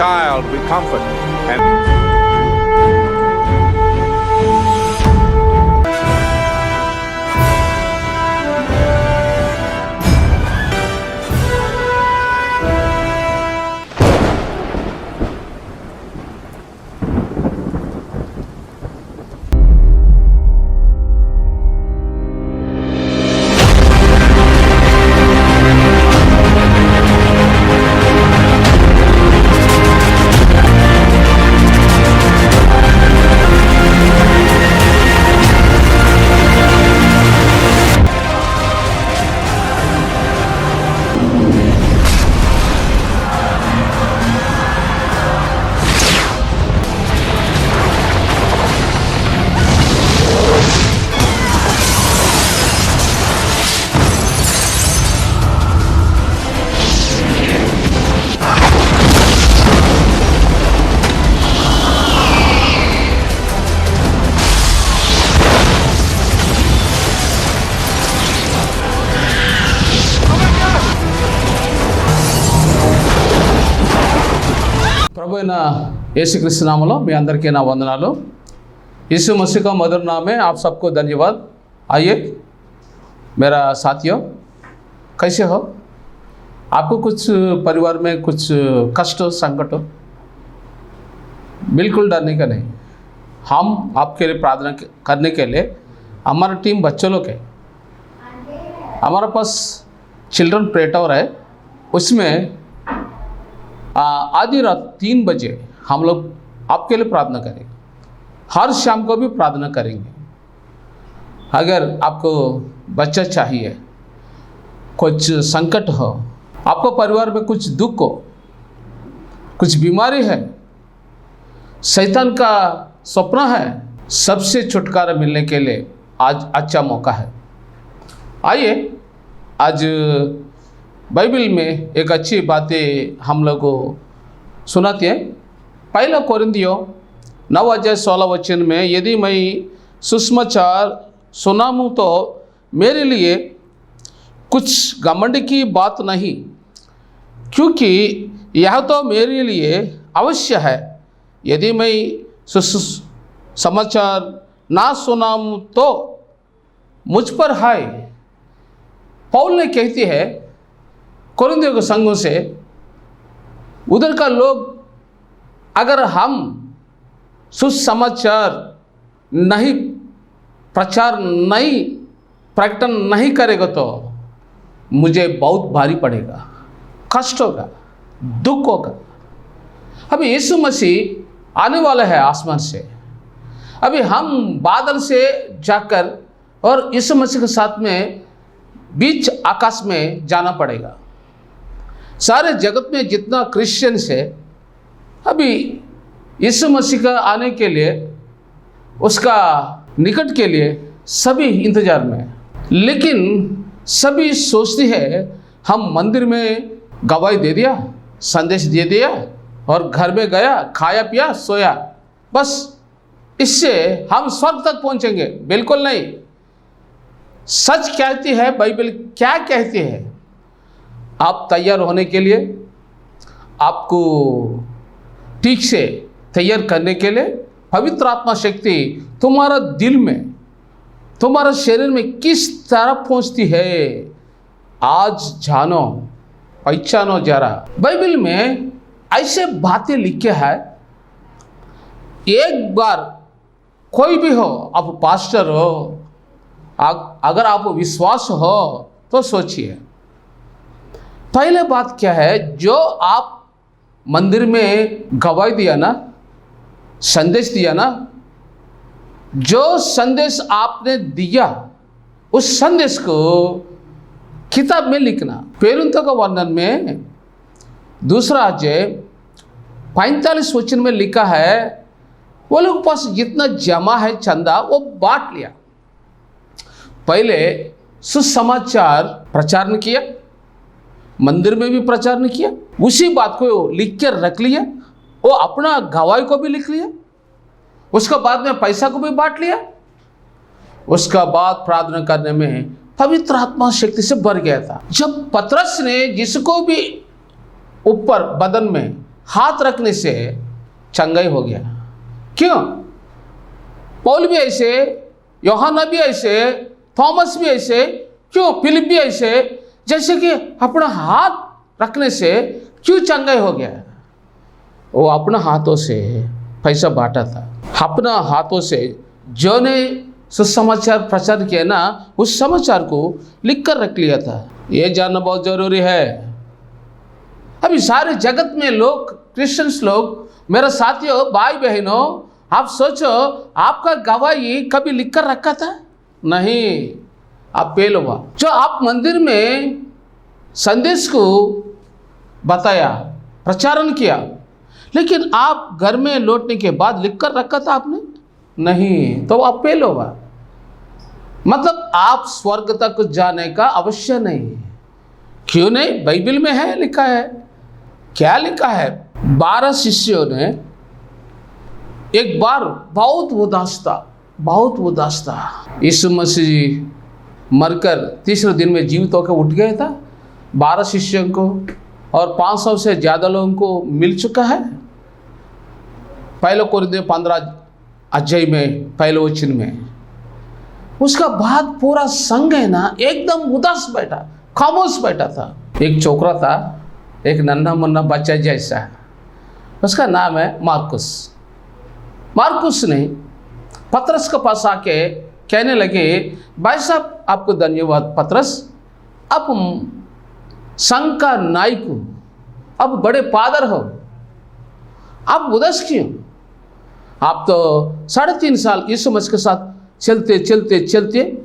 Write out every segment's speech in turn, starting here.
child we comfort. యేసుక్రీస్తు నామలో మీ అందరికీ నా వందనాలు यीशु मसीह का मधुर नाम है आप सबको धन्यवाद आइए मेरा साथियों कैसे हो आपको कुछ परिवार में कुछ कष्ट हो संकट हो बिल्कुल डरने का नहीं हम आपके लिए प्रार्थना के- करने के लिए हमारा टीम बच्चों लोग है हमारे पास चिल्ड्रन प्रे टावर है उसमें आ, आधी रात तीन बजे हम लोग आपके लिए प्रार्थना करेंगे। हर शाम को भी प्रार्थना करेंगे। अगर आपको बच्चा चाहिए, कुछ संकट हो, आपको परिवार में कुछ दुख हो, कुछ बीमारी है, शैतान का सपना है, सबसे छुटकारा मिलने के लिए आज अच्छा मौका है। आइए, आज बाइबल में एक अच्छी बातें हम लोग को सुनाती है। पहला कोरिंदियो नव अध्याय सोलह वचन में यदि मैं सुषमाचार सुनाऊँ तो मेरे लिए कुछ घमंड की बात नहीं क्योंकि यह तो मेरे लिए अवश्य है यदि मैं समाचार ना सुनाऊँ तो मुझ पर हाय पौल ने कहती है कोरिंदियों के संघों से उधर का लोग अगर हम सुसमाचार नहीं, प्रचार नहीं, प्रकटन नहीं करेगा तो मुझे बहुत भारी पड़ेगा, कष्ट होगा, दुख होगा। अभी यीशु मसीह आने वाला है आसमान से। अभी हम बादल से जाकर और यीशु मसीह के साथ में बीच आकाश में जाना पड़ेगा। सारे जगत में जितना क्रिश्चियंस है अभी यीशु मसीह का आने के लिए, उसका निकट के लिए सभी इंतज़ार में लेकिन सभी सोचती है, हम मंदिर में गवाही दे दिया, संदेश दे दिया और घर में गया, खाया, पिया, सोया। बस इससे हम स्वर्ग तक पहुँचेंगे। बिल्कुल नहीं। सच कहती है, बाइबल क्या कहती है? आप तैयार होने के लिए आपको ठीक से तैयार करने के लिए पवित्र आत्मा शक्ति तुम्हारा दिल में, तुम्हारा शरीर में किस तरह पहुँचती है, आज जानो, पहचानो जरा। बाइबल में ऐसे बातें लिखे है, एक बार कोई भी हो, आप पास्टर हो अगर आप विश्वास हो तो सोचिए। पहले बात क्या है, जो आप मंदिर में गवाही दिया ना, संदेश दिया ना, जो संदेश आपने दिया, उस संदेश को किताब में लिखना। पेरुंतो का वर्णन में दूसरा अध्याय पैंतालीस वचन में लिखा है, वो लोग पास जितना जमा है चंदा, वो बांट लिया। पहले सुसमाचार प्रचार ने किया मंदिर में भी प्रचार ने किया। उसी बात को लिख कर रख लिया। वो अपना गवाही को भी लिख लिया। उसका बाद में पैसा को भी बांट लिया। उसका बाद प्रार्थना करने में पवित्र आत्मा शक्ति से भर गया था। जब पतरस ने जिसको भी ऊपर बदन में हाथ रखने से चंगाई हो गया। क्यों? पौल भी ऐसे, योहाना भी ऐसे, थॉमस भी ऐसे, क्यों? फिलिप भी ऐसे जैसे कि अपना हाथ रखने से क्यों चंगाई हो गया? वो अपना हाथों से पैसा बांटा था। अपना हाथों से जो ने सुसमाचार प्रचार किया ना, उस समाचार को लिख कर रख लिया था। ये जानना बहुत ज़रूरी है। अभी सारे जगत में लोग क्रिश्चियंस लोग, मेरे साथियों, भाई बहनों, आप सोचो, आपका गवाही कभी लिख कर रखा था? नहीं। आप फेल हुआ। जो आप मंदिर में संदेश को बताया, प्रचारण किया, लेकिन आप घर में लौटने के बाद लिख कर रखा था आपने? नहीं तो आप फेल होगा मतलब आप स्वर्ग तक जाने का अवश्य नहीं क्यों नहीं? बाइबल में है, लिखा है। क्या लिखा है? बारह शिष्यों ने एक बार बहुत उदास था बहुत उदास था यीशु मसीह मरकर तीसरे दिन में जीवित होकर उठ गया था। बारह शिष्यों को और पाँच सौ से ज़्यादा लोगों को मिल चुका है। पहले कोरिंथियों पंद्रह अध्याय में, पहले वचन में। उसका बाद पूरा संघ है ना, एकदम उदास बैठा, खामोश बैठा था। एक छोकरा था, एक नन्हा मुन्ना बच्चा जैसा। उसका नाम है मार्कुस। मार्कुस ने पत्रस के पास आके कहने लगे, भाई साहब, आपको धन्यवाद, पत्रस। आप संघ का नायक हो। अब बड़े पादर हो। आप उदास क्यों? आप तो साढ़े तीन साल यीशु मसीह के साथ चलते चलते चलते।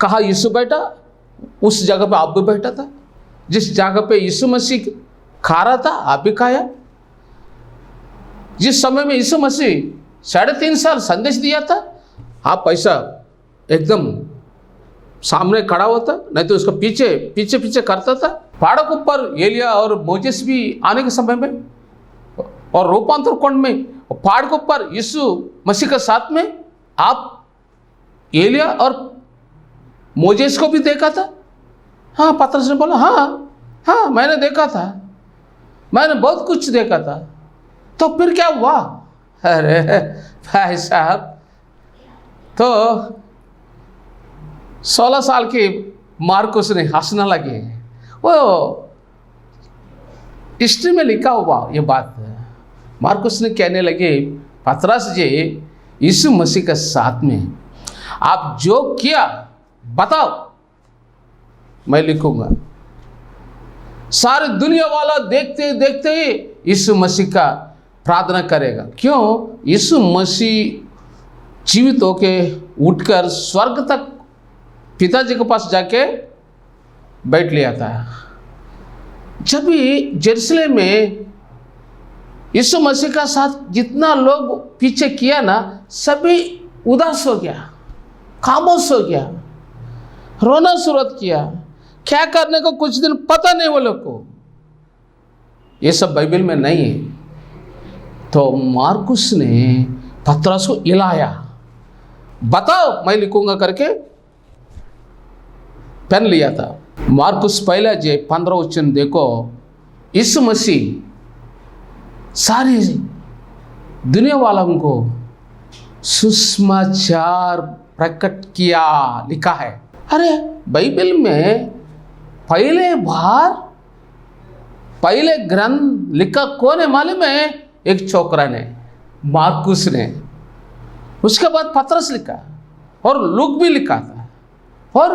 कहा, यीशु बैठा? उस जगह पे आप भी बैठा था। जिस जगह पे यीशु मसीह खा रहा था, आप भी खाया। जिस समय में यीशु मसीह साढ़े तीन साल संदेश दिया था आप ऐसा एकदम सामने खड़ा होता, नहीं तो उसको पीछे पीछे पीछे करता था। पहाड़ों के ऊपर एलिया और मोजेस भी आने के समय में, और रूपांतर कुंड में पहाड़ के ऊपर यीशु मसीह के साथ में आप एलिया और मोजेस को भी देखा था? हाँ पत्रस ने बोला हाँ हाँ मैंने देखा था। मैंने बहुत कुछ देखा था। तो फिर क्या हुआ? अरे भाई साहब तो सोलह साल के मार्कुस ने हंसने लगे। वो हिस्ट्री में लिखा हुआ ये बात मार्कुस ने कहने लगे, पतरस जी, यीशु मसीह के साथ में आप जो किया, बताओ। मैं लिखूँगा। सारी दुनिया वाला देखते देखते ही यीशु मसीह का प्रार्थना करेगा। क्यों? यीशु मसीह जीवित होके उठकर स्वर्ग तक पिताजी के पास जाके बैठ लिया था जब भी जेरूसलेम में यीशु मसीह का साथ जितना लोग पीछे किया ना सभी उदास हो गया खामोश हो गया रोना शुरुआत किया क्या करने को कुछ दिन पता नहीं वो लोग को ये सब बाइबल में नहीं है तो मार्कुस ने पत्रस को इलाया बताओ, मैं लिखूँगा करके। पेन लिया था। मार्कुस पहला जे, पंद्रह वचन देखो। इस मसीह सारी दुनिया वालों को सुषमाचार प्रकट किया, लिखा है। अरे, बाइबल में पहले बार, पहले ग्रंथ लिखा कौन है मालूम है? एक छोकरा ने, मार्कुस ने। उसके बाद पत्रस लिखा और लुक भी लिखा था, और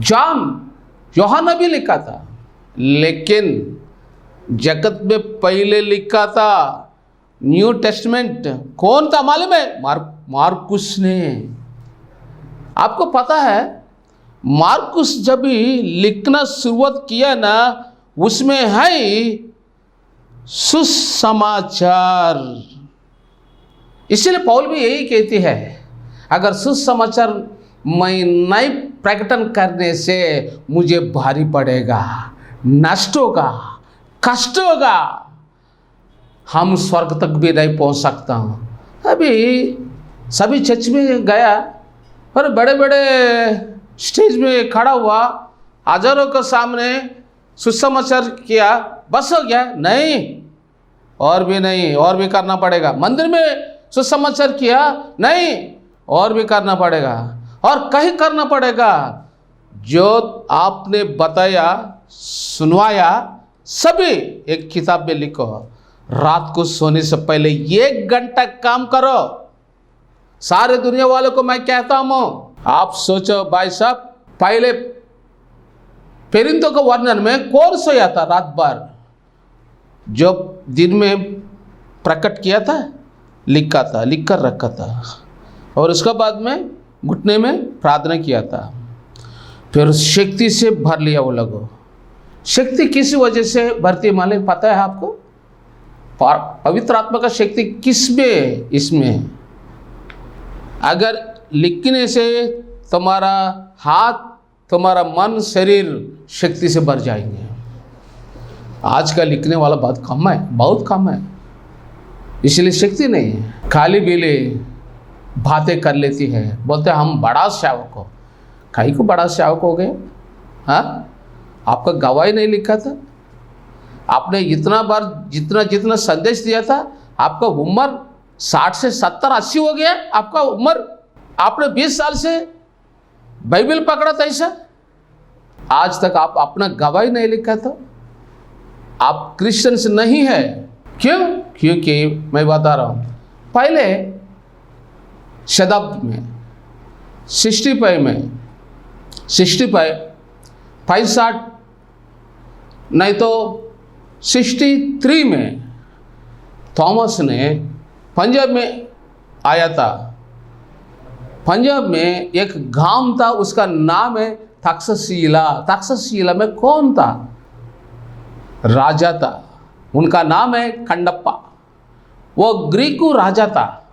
जॉन योहाना भी लिखा था, लेकिन जगत में पहले लिखा था, न्यू टेस्टमेंट, कौन था मालूम है? मार, मार्कुस ने। आपको पता है, मार्कुस जब भी लिखना शुरुआत किया ना, उसमें है सुसमाचार। इसलिए पौल भी यही कहती है, अगर सुसमाचार मैं नहीं प्रकटन करने से मुझे भारी पड़ेगा, नष्ट होगा, कष्ट होगा। हम स्वर्ग तक भी नहीं पहुँच सकता हूँ। अभी सभी चर्च में गया और बड़े बड़े स्टेज में खड़ा हुआ, हज़ारों के सामने सुसमाचार किया, बस हो गया, नहीं, और भी नहीं, और भी करना पड़ेगा। मंदिर में सुसमाचार किया, नहीं, और भी करना पड़ेगा। और कहीं करना पड़ेगा। जो आपने बताया, सुनवाया, सभी एक किताब में लिखो। रात को सोने से पहले एक घंटा काम करो। सारे दुनिया वालों को मैं कहता हूँ, आप सोचो भाई साहब, पहले परिंदों के वर्णन में कौन सोया था रात भर? जो दिन में प्रकट किया था? लिखा था लिख कर रखा था। और उसके बाद में घुटने में प्रार्थना किया था। फिर शक्ति से भर लिया वो लोगों शक्ति किस वजह से भरती है मालिक पता है आपको? पवित्र आत्मा का शक्ति किसमें, इसमें? अगर लिखने से तुम्हारा हाथ, तुम्हारा मन, शरीर शक्ति से भर जाएँगे। आज का लिखने वाला बहुत कम है, बहुत कम है। इसलिए शक्ति नहीं खाली बेले बातें कर लेती है। बोलते हम बड़ा सेवक हो। कहीं को बड़ा सेवक हो गए? हाँ? आपका गवाही नहीं लिखा था? आपने इतना बार जितना जितना संदेश दिया था, आपका उम्र साठ से सत्तर, अस्सी हो गया आपका उम्र। आपने बीस साल से बाइबल पकड़ा था ऐसा? आज तक आप अपना गवाही नहीं लिखा था? आप क्रिश्चियंस नहीं है। क्यों? क्योंकि मैं बता रहा हूँ। पहले शताब्दी में, सिक्सटी फाइव में, सिक्सटी फाइव पैंसठ नहीं तो सिक्सटी थ्री में थॉमस ने पंजाब में आया था। पंजाब में एक गाँव था, उसका नाम है तक्षशिला। तक्षशिला में कौन था? राजा था। उनका नाम है कंडप्पा वो ग्रीकू राजा था।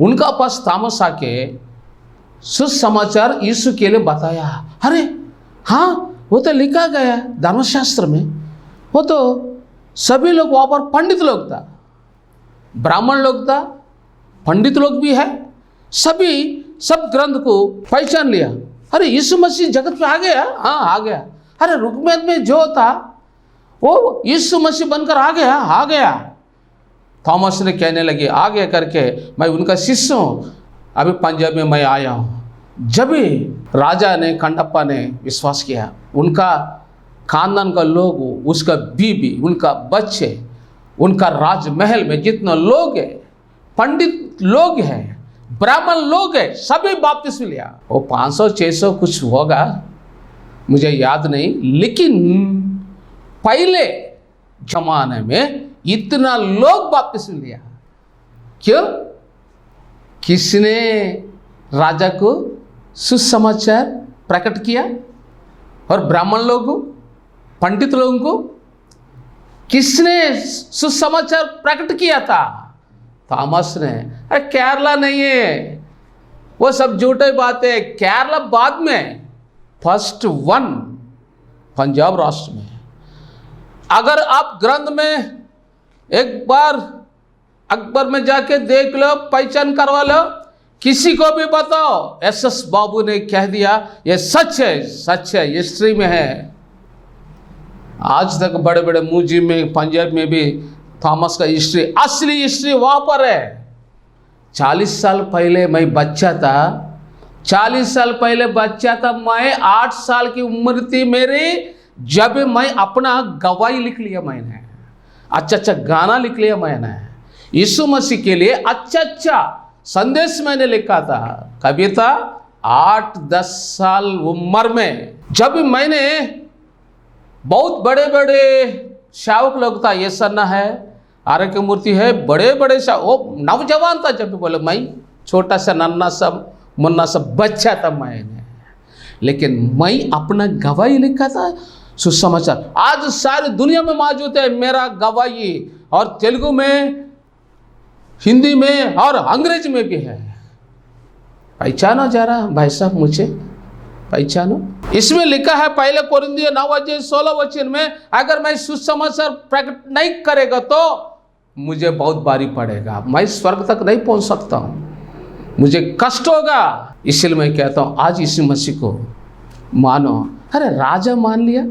उनका पास तामस आके सुसमाचार यीशु के लिए बताया। अरे हाँ वो तो लिखा गया धर्मशास्त्र में। वो तो सभी लोग, वहाँ पर पंडित लोग था। ब्राह्मण लोग था, पंडित लोग भी है। सभी, सब ग्रंथ को पहचान लिया। अरे, यीशु मसीह जगत में आ गया? हाँ आ गया। अरे रुकमेद में जो था वो यीशु मसीह बनकर आ गया आ गया। थॉमस ने कहने लगे आ गया करके मैं उनका शिष्य हूँ, अभी पंजाब में मैं आया हूँ। जब भी राजा ने, कंडप्पा ने विश्वास किया, उनका खानदान का लोग, उसका बीबी, उनका बच्चे, उनका राजमहल में जितना लोग है, पंडित लोग हैं, ब्राह्मण लोग हैं, सभी वापस लिया। वो 500 600 कुछ होगा, मुझे याद नहीं, लेकिन पहले जमाने में इतना लोग वापस लिया क्यों किसने राजा को सुसमाचार प्रकट किया और ब्राह्मण लोगों को पंडित लोगों को किसने सुसमाचार प्रकट किया था थॉमस ने अरे केरला नहीं है वो सब झूठे बातें केरला बाद में फ़र्स्ट वन पंजाब राष्ट्र में अगर आप ग्रंथ में एक बार अकबर में जाके देख लो, पहचान करवा लो, किसी को भी बताओ, एस एस बाबू ने कह दिया, ये सच है सच है हिस्ट्री में है। आज तक बड़े बड़े म्यूज़ियम में, पंजाब में भी थॉमस का हिस्ट्री, असली हिस्ट्री वहाँ पर है। चालीस साल पहले मैं बच्चा था, चालीस साल पहले बच्चा था, मैं आठ साल की उम्र थी मेरी जब मैं अपना गवाही लिख लिया मैंने अच्छा अच्छा गाना लिख लिया मैंने, यीशु मसीह के लिए अच्छा अच्छा संदेश मैंने लिखा था। कविता आठ, दस साल उम्र में जब मैंने बहुत बड़े बड़े शावक लोग था, ये सन्ना है, आरोग्य मूर्ति है बड़े बड़े शा वो नौजवान था जब भी बोले मैं, छोटा सा नन्ना सा, मुन्ना सा बच्चा था मैंने। लेकिन मैं अपना गवाही लिखा था सुसमाचार। आज सारी दुनिया में मौजूद है मेरा गवाही और तेलुगु में, हिंदी में और अंग्रेज़ी में भी है। पहचाना जा रहा भाई साहब मुझे। पहचानो। इसमें लिखा है पहले कोरिंदियो नौ अध्याय सोलह वचन में अगर मैं सुसमाचार प्रकट नहीं करेगा तो मुझे बहुत भारी पड़ेगा। मैं स्वर्ग तक नहीं पहुँच सकता हूँ। मुझे कष्ट होगा। इसलिए मैं कहता हूँ, आज इसी मसीह को मानो। अरे राजा मान लिया।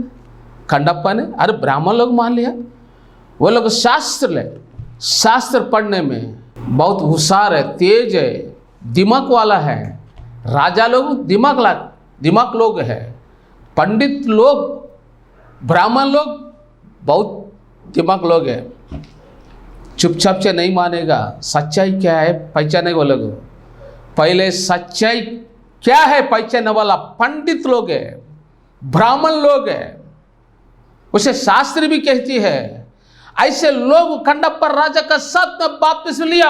खंडप्पा ने अरे ब्राह्मण लोग मान लिया। वो लोग शास्त्र ले। शास्त्र पढ़ने में बहुत होशियार है, तेज है, दिमाग वाला है। राजा लोग दिमाग ला, दिमाग लोग है। पंडित लोग, ब्राह्मण लोग बहुत दिमाग लोग है। चुपचाप से नहीं मानेगा, सच्चाई क्या है पहचाने वाले लोग। पहले सच्चाई क्या है पहचानने वाला? पंडित लोग है, ब्राह्मण लोग है। उसे शास्त्र भी कहती है, ऐसे लोग खंडप्पर राजा का में वापस लिया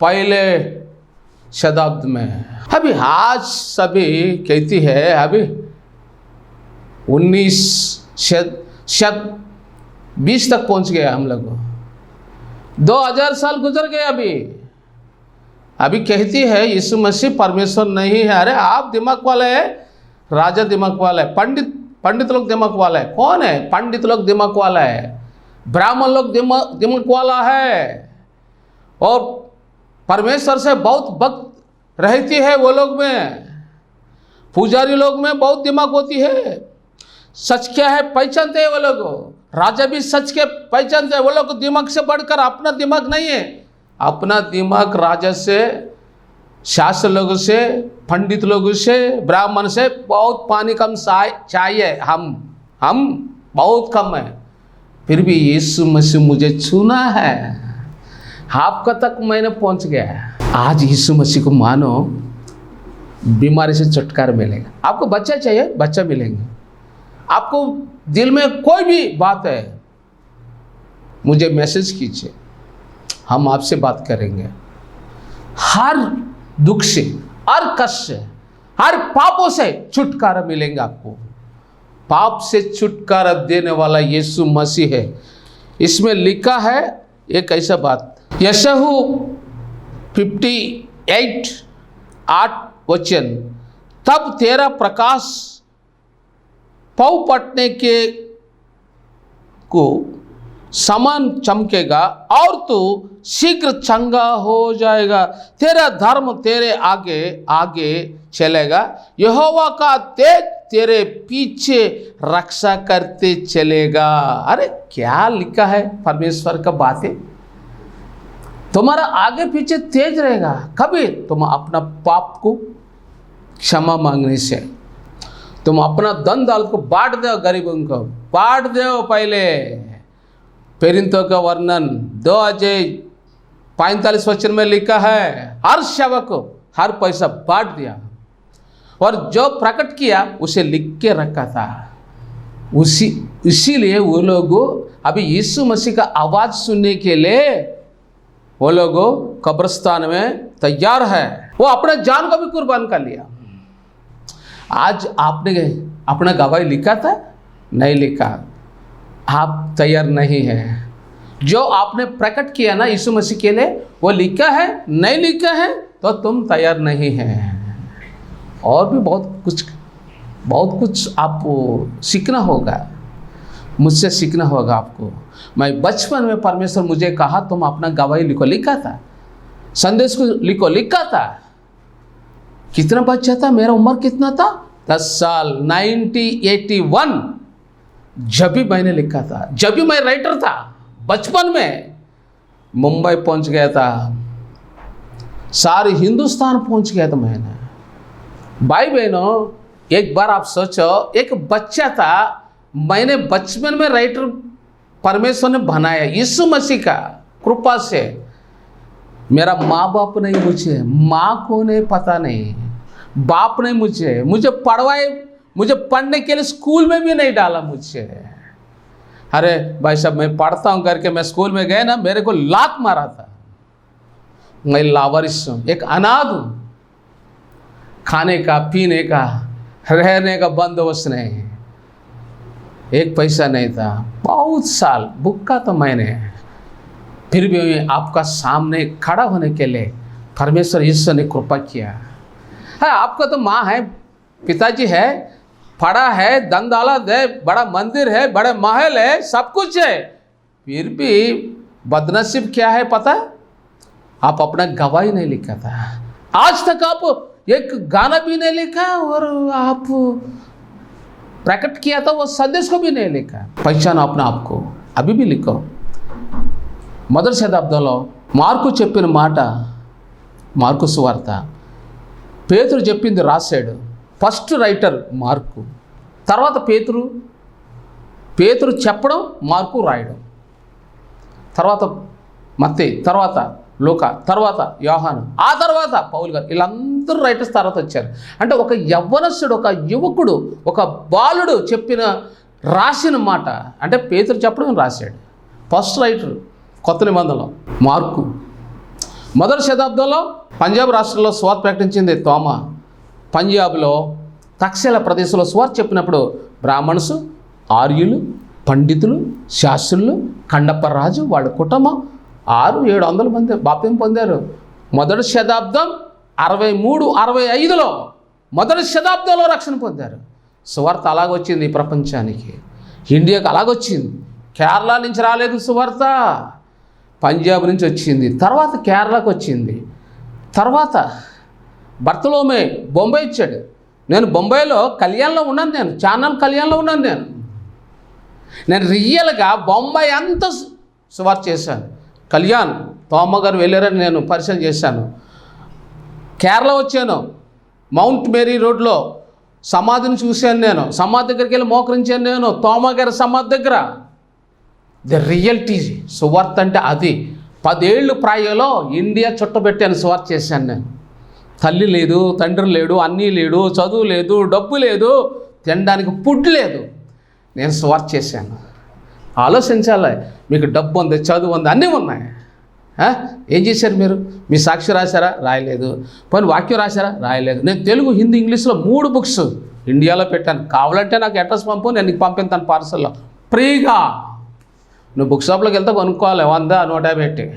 पहले शताब्द में। अभी आज सभी कहती है, अभी उन्नीस शत शत बीस तक पहुँच गया हम लोग। दो हज़ार साल गुजर गए अभी। अभी कहती है, यीशु मसीह परमेश्वर नहीं है। अरे, आप दिमाग वाले है, राजा दिमाग वाला है। पंडित पंडित लोग दिमाग वाला है। कौन है? पंडित लोग दिमाग वाला है। ब्राह्मण लोग दिमाग दिमाग वाला है। और परमेश्वर से बहुत भक्त रहती है वो लोग में। पुजारी लोग में बहुत दिमाग होती है। सच क्या है? पहचानते हैं वो लोग। राजा भी सच के पहचानते हैं। वो लोग दिमाग से बढ़कर अपना दिमाग नहीं है। अपना दिमाग राजा से शास्त्र लोगों से पंडित लोगों से, ब्राह्मण से बहुत पानी कम चाहिए हम हम बहुत कम है। फिर भी यीशु मसीह मुझे चुना है। आपका तक मैंने पहुँच गया आज यीशु मसीह को मानो, बीमारी से छुटकारा मिलेगा। आपको बच्चा चाहिए, बच्चा मिलेंगे। आपको दिल में कोई भी बात है, मुझे मैसेज कीजिए। हम आपसे बात करेंगे। हर दुख से हर कष्ट से हर पापों से छुटकारा मिलेंगे आपको। पाप से छुटकारा देने वाला यीशु मसीह है। इसमें लिखा है एक ऐसा बात, यशहु 58 आठ वचन, तब तेरा प्रकाश पौ पटने के को समान चमकेगा और तू शीघ्र चंगा हो जाएगा। तेरा धर्म तेरे आगे आगे चलेगा। यहोवा का तेज तेरे पीछे रक्षा करते चलेगा। अरे, क्या लिखा है परमेश्वर का बातें? तुम्हारा आगे पीछे तेज रहेगा। कभी तुम अपना पाप को क्षमा मांगने से, तुम अपना धन दाल को बांट दो गरीबों को। बांट दो पहले। पेरिंतों का वर्णन दो अजय पैंतालीस वचन में लिखा है, हर सेवक को हर पैसा बांट दिया। और जो प्रकट किया, उसे लिख के रखा था। उसी, इसीलिए वो लोग, अभी यीशु मसीह का आवाज़ सुनने के लिए, वो लोग कब्रस्तान में तैयार है। वो अपने जान को भी कुर्बान कर लिया। आज आपने अपना गवाही लिखा था? नहीं लिखा। आप तैयार नहीं है। जो आपने प्रकट किया ना यीशु मसीह के लिए, वो लिखा है, नहीं लिखा है तो तुम तैयार नहीं है। और भी बहुत कुछ बहुत कुछ आपको सीखना होगा। मुझसे सीखना होगा आपको। मैं बचपन में परमेश्वर मुझे कहा, तुम अपना गवाही लिखो। लिखा था। संदेश को लिखो। लिखा था। कितना बच्चा था? मेरा उम्र कितना था? दस साल। 1981 जब भी मैंने लिखा था, जब भी मैं राइटर था, बचपन में मुंबई पहुँच गया था। सारे हिंदुस्तान पहुँच गया था मैंने। भाई बहनों, एक बार आप सोचो, एक बच्चा था, मैंने बचपन में राइटर परमेश्वर ने बनाया यीशु मसीह का कृपा से। मेरा माँ बाप नहीं मुझे, माँ को नहीं पता नहीं, बाप नहीं मुझे मुझे पढ़वाए मुझे पढ़ने के लिए स्कूल में भी नहीं डाला मुझे। अरे भाई साहब, मैं पढ़ता हूँ करके मैं स्कूल में गए ना, मेरे को लात मारा था। मैं लावारिस हूँ, एक अनाथ हूँ। खाने का, पीने का, रहने का बंदोबस्त नहीं। एक पैसा नहीं था, बहुत साल भुक्का तो मैंने। फिर भी मैं आपका सामने खड़ा होने के लिए परमेश्वर ईश्वर ने कृपा किया। है, आपका तो माँ है, पिताजी है पड़ा है धन दौलत है बड़ा मंदिर है बड़े महल है सब कुछ है फिर भी बदनसीब क्या है पता है आप अपना गवाही नहीं लिखा था आज तक आप एक गाना भी नहीं लिखा और आप प्रकट किया था वो संदेश को भी नहीं लिखा पहचानो अपने आप को अभी भी लिखो మొదటి శతాబ్దంలో మార్కు చెప్పిన మాట మార్కు సువార్త పేతురు చెప్పింది రాశాడు ఫస్ట్ రైటర్ మార్కు తర్వాత పేతురు పేతురు చెప్పడం మార్కు రాయడం. తర్వాత మత్తే తర్వాత లోక తర్వాత యోహాను ఆ తర్వాత పౌలు గారు వీళ్ళందరూ రైటర్స్ తర్వాత వచ్చారు. అంటే ఒక యవ్వనస్సుడు ఒక యువకుడు ఒక బాలుడు చెప్పిన రాసిన మాట అంటే పేతురు చెప్పడం రాశాడు. ఫస్ట్ రైటర్ కొత్త నిబంధనలో మార్కు. మొదటి శతాబ్దంలో పంజాబ్ రాష్ట్రంలో స్వాత్ ప్రకటించింది తోమ. పంజాబ్లో తక్షల ప్రదేశంలో స్వాత్ చెప్పినప్పుడు బ్రాహ్మణ్స్ ఆర్యులు పండితులు శాస్త్రులు కండప్పరాజు వాళ్ళ కుటుంబం ఆరు ఏడు వందల మంది బాప్యం పొందారు. మొదటి శతాబ్దం అరవై మూడు అరవై ఐదులో మొదటి శతాబ్దంలో రక్షణ పొందారు. సువార్త అలాగొచ్చింది ఈ ప్రపంచానికి. ఇండియాకు అలాగొచ్చింది. కేరళ నుంచి రాలేదు సువార్త. పంజాబ్ నుంచి వచ్చింది. తర్వాత కేరళకు వచ్చింది. తర్వాత భర్తలోమే బొంబాయి ఇచ్చాడు. నేను బొంబాయిలో కళ్యాణ్లో ఉన్నాను నేను చానల్ కళ్యాణ్లో ఉన్నాను నేను. నేను రియల్గా బొంబాయి అంతా సు- చేశాను. కళ్యాణ్ తోమగారు వెళ్ళారని నేను పరిచయం చేశాను. కేరళ వచ్చాను. మౌంట్ మేరీ రోడ్లో సమాధిని చూశాను నేను. సమాధి దగ్గరికి వెళ్ళి మోకరించాను నేను. తోమగారి సమాధి దగ్గర. ది రియల్టీ సువార్త అంటే అది. పదేళ్ళు ప్రాయంలో ఇండియా చుట్టబెట్టాను సువార్త చేశాను నేను. తల్లి లేదు తండ్రి లేడు అన్నీ లేడు చదువు లేదు డబ్బు లేదు తినడానికి ఫుడ్ లేదు. నేను సువార్త చేశాను. ఆలోచించాలి మీకు డబ్బు ఉంది చదువు ఉంది అన్నీ ఉన్నాయి. ఏం చేశారు మీరు? మీ సాక్షి రాశారా? రాయలేదు. పోనీ వాక్యం రాశారా? రాయలేదు. నేను తెలుగు హిందీ ఇంగ్లీష్లో మూడు బుక్స్ ఇండియాలో పెట్టాను. కావాలంటే నాకు అడ్రస్ పంపు నేను నీకు పంపిస్తాను పార్సల్లో. ఫ్రీగా. నువ్వు బుక్ షాప్లోకి వెళ్తే కొనుక్కోవాలి వంద నూట యాభై పెట్టి.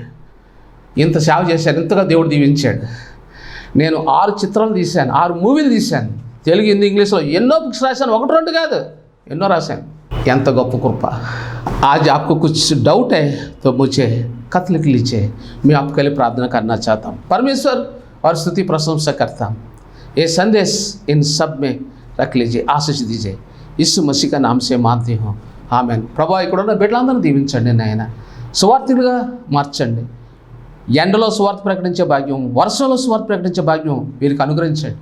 ఇంత సేవ చేశాను ఇంతగా దేవుడు దీవించాడు. నేను ఆరు చిత్రాలు తీశాను ఆరు మూవీలు తీశాను తెలుగు హిందీ ఇంగ్లీష్లో ఎన్నో బుక్స్ రాశాను ఒకటి రెండు కాదు ఎన్నో రాశాను ఎంత గొప్ప కృప आज आपको कुछ डाउट है तो मुझे खत लिख लीजिए मैं आपके लिए प्रार्थना करना चाहता हूँ परमेश्वर और स्तुति प्रशंसा करता हूँ ये संदेश इन सब में रख लीजिए आशीष दीजिए यीशु मसीह का नाम से मानती हूँ ఆమెన్ ప్రభా ఇక్కడ ఉన్న బిడ్డలందరినీ దీవించండి నాయన సువార్థులుగా మార్చండి ఎండలో సువార్త ప్రకటించే భాగ్యం వర్షంలో సువార్త ప్రకటించే భాగ్యం వీరికి అనుగ్రహించండి.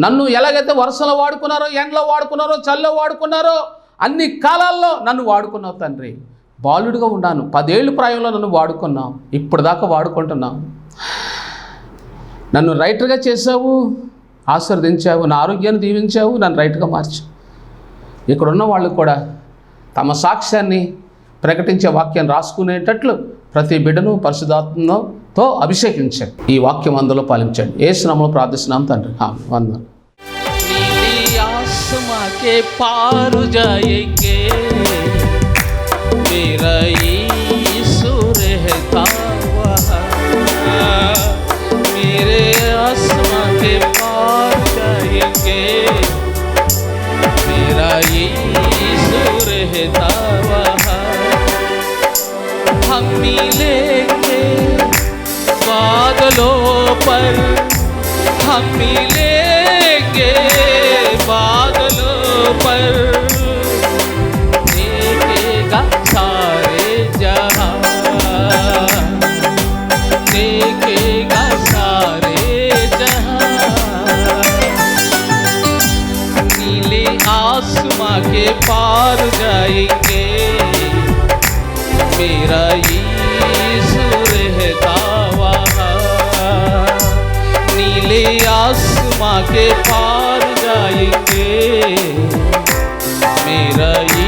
నన్ను ఎలాగైతే వర్షంలో వాడుకున్నారో ఎండలో వాడుకున్నారో చల్లో వాడుకున్నారో అన్ని కాలాల్లో నన్ను వాడుకున్నావు తండ్రి. బాలుడిగా ఉన్నాను. పదేళ్ళు ప్రాయంలో నన్ను వాడుకున్నావు. ఇప్పుడు దాకా వాడుకుంటున్నావు. నన్ను రైటర్గా చేసావు ఆశీర్వదించావు నా ఆరోగ్యాన్ని దీవించావు నన్ను రైట్గా మార్చావు. ఇక్కడ ఉన్న వాళ్ళు కూడా తమ సాక్ష్యాన్ని ప్రకటించే వాక్యాన్ని రాసుకునేటట్లు ప్రతి బిడ్డను పరిశుధాత్మతో అభిషేకించండి ఈ వాక్యం అందులో పాలించండి ఏ శ్రమలో ప్రార్థిస్తున్నాం తండ్రి వందనం नीली आसमां के पार जाएंगे मेरा यीशु रहता वहाँ मेरे आसमां के पर हम मिलेंगे बादलों पर। देखेगा सारे जहाँ। देखेगा सारे जहाँ। नीले आसमां के पार जाएँगे। मेरा यीशु आसमां के पार जाएँगे। मेरा यीशु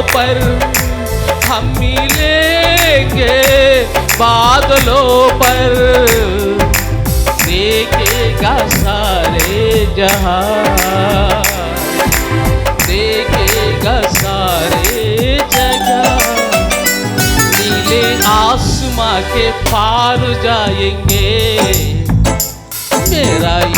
पर हम मिलेंगे बादलों पर। देखेगा सारे जहाँ। देखेगा सारे जगह। नीले आसमां के पार जाएँगे। मेरा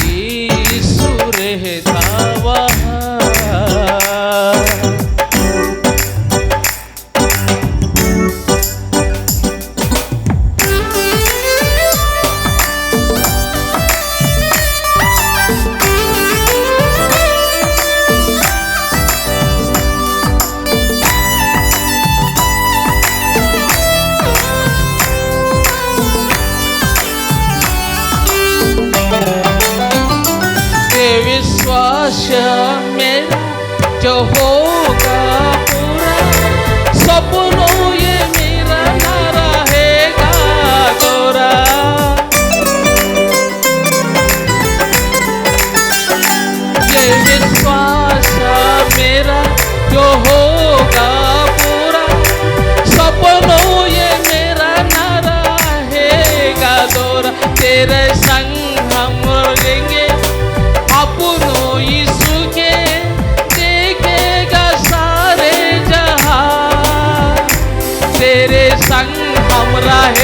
हम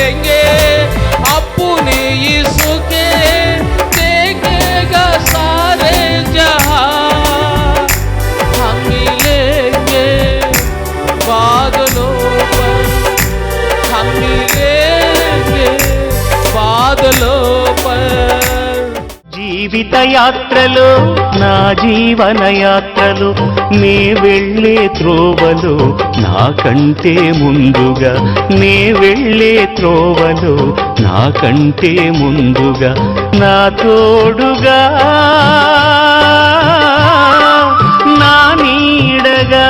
జీవిత యాత్రలు నా జీవన యాత్రలు నే వెళ్ళే త్రోవలు నాకంటే ముందుగా. నే వెళ్ళే త్రోవలు నాకంటే ముందుగా. నా తోడుగా నా నీడగా.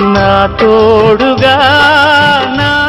నా తోడుగా నా